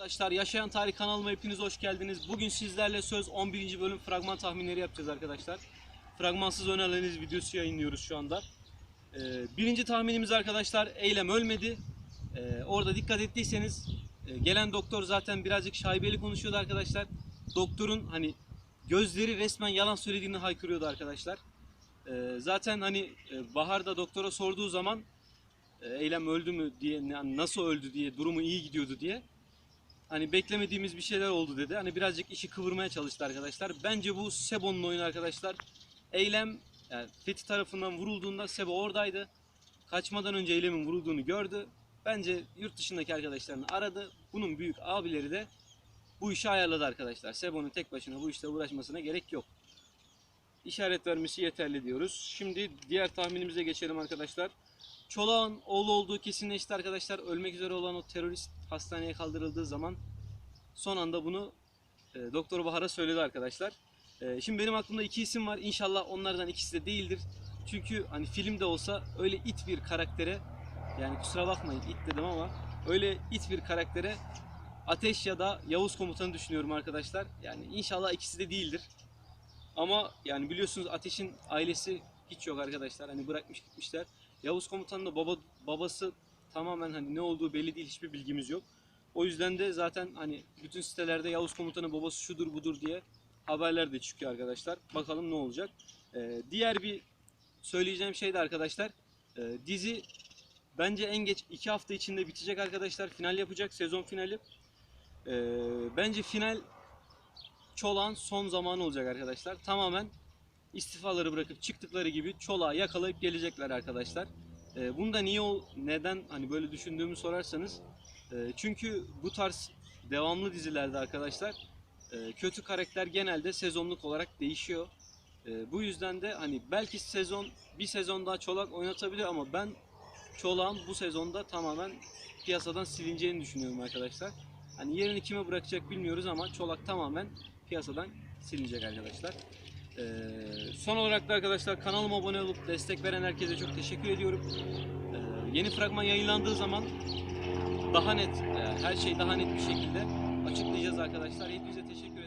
Arkadaşlar Yaşayan Tarih kanalıma hepiniz hoş geldiniz. Bugün sizlerle söz 11. bölüm fragman tahminleri yapacağız arkadaşlar. Fragmansız ön analiz videosu yayınlıyoruz şu anda. Ee, birinci tahminimiz arkadaşlar Eylem ölmedi. Ee, orada dikkat ettiyseniz e, gelen doktor zaten birazcık şaibeli konuşuyordu arkadaşlar. Doktorun hani gözleri resmen yalan söylediğini haykırıyordu arkadaşlar. Ee, zaten hani e, Bahar da doktora sorduğu zaman e, Eylem öldü mü diye nasıl öldü diye durumu iyi gidiyordu diye hani beklemediğimiz bir şeyler oldu dedi. Hani birazcık işi kıvırmaya çalıştı arkadaşlar. Bence bu Sebo'nun oyunu arkadaşlar. Eylem yani Fethi tarafından vurulduğunda Sebo oradaydı. Kaçmadan önce Eylem'in vurulduğunu gördü. Bence yurt dışındaki arkadaşlarını aradı. Bunun büyük abileri de bu işi ayarladı arkadaşlar. Sebo'nun tek başına bu işle uğraşmasına gerek yok. İşaret vermesi yeterli diyoruz. Şimdi diğer tahminimize geçelim arkadaşlar. Çolak'ın oğlu olduğu kesinleşti arkadaşlar. Ölmek üzere olan o terörist hastaneye kaldırıldığı zaman son anda bunu e, Doktor Bahar'a söyledi arkadaşlar. E, şimdi benim aklımda iki isim var. İnşallah onlardan ikisi de değildir. Çünkü hani filmde olsa öyle it bir karaktere yani kusura bakmayın it dedim ama öyle it bir karaktere Ateş ya da Yavuz komutanı düşünüyorum arkadaşlar. Yani inşallah ikisi de değildir. Ama yani biliyorsunuz Ateş'in ailesi hiç yok arkadaşlar. Hani bırakmış gitmişler. Yavuz komutanın da baba, babası tamamen hani ne olduğu belli değil hiçbir bilgimiz yok. O yüzden de zaten hani bütün sitelerde Yavuz komutanın babası şudur budur diye haberler de çıkıyor arkadaşlar. Bakalım ne olacak. Ee, diğer bir söyleyeceğim şey de arkadaşlar. e, dizi bence en geç iki hafta içinde bitecek arkadaşlar. Final yapacak sezon finali. Ee, bence final Çolak'ın son zamanı olacak arkadaşlar. Tamamen istifaları bırakıp çıktıkları gibi Çolak'ı yakalayıp gelecekler arkadaşlar. Ee, bunu niye ol- neden hani böyle düşündüğümü sorarsanız e, çünkü bu tarz devamlı dizilerde arkadaşlar e, kötü karakter genelde sezonluk olarak değişiyor. E, bu yüzden de hani belki sezon bir sezon daha Çolak oynatabilir ama ben Çolak'ın bu sezonda tamamen piyasadan silineceğini düşünüyorum arkadaşlar. Hani yerini kime bırakacak bilmiyoruz ama Çolak tamamen piyasadan silinecek arkadaşlar. Ee, son olarak da arkadaşlar kanalıma abone olup destek veren herkese çok teşekkür ediyorum. Ee, yeni fragman yayınlandığı zaman daha net, e, her şey daha net bir şekilde açıklayacağız arkadaşlar. Hepinize teşekkür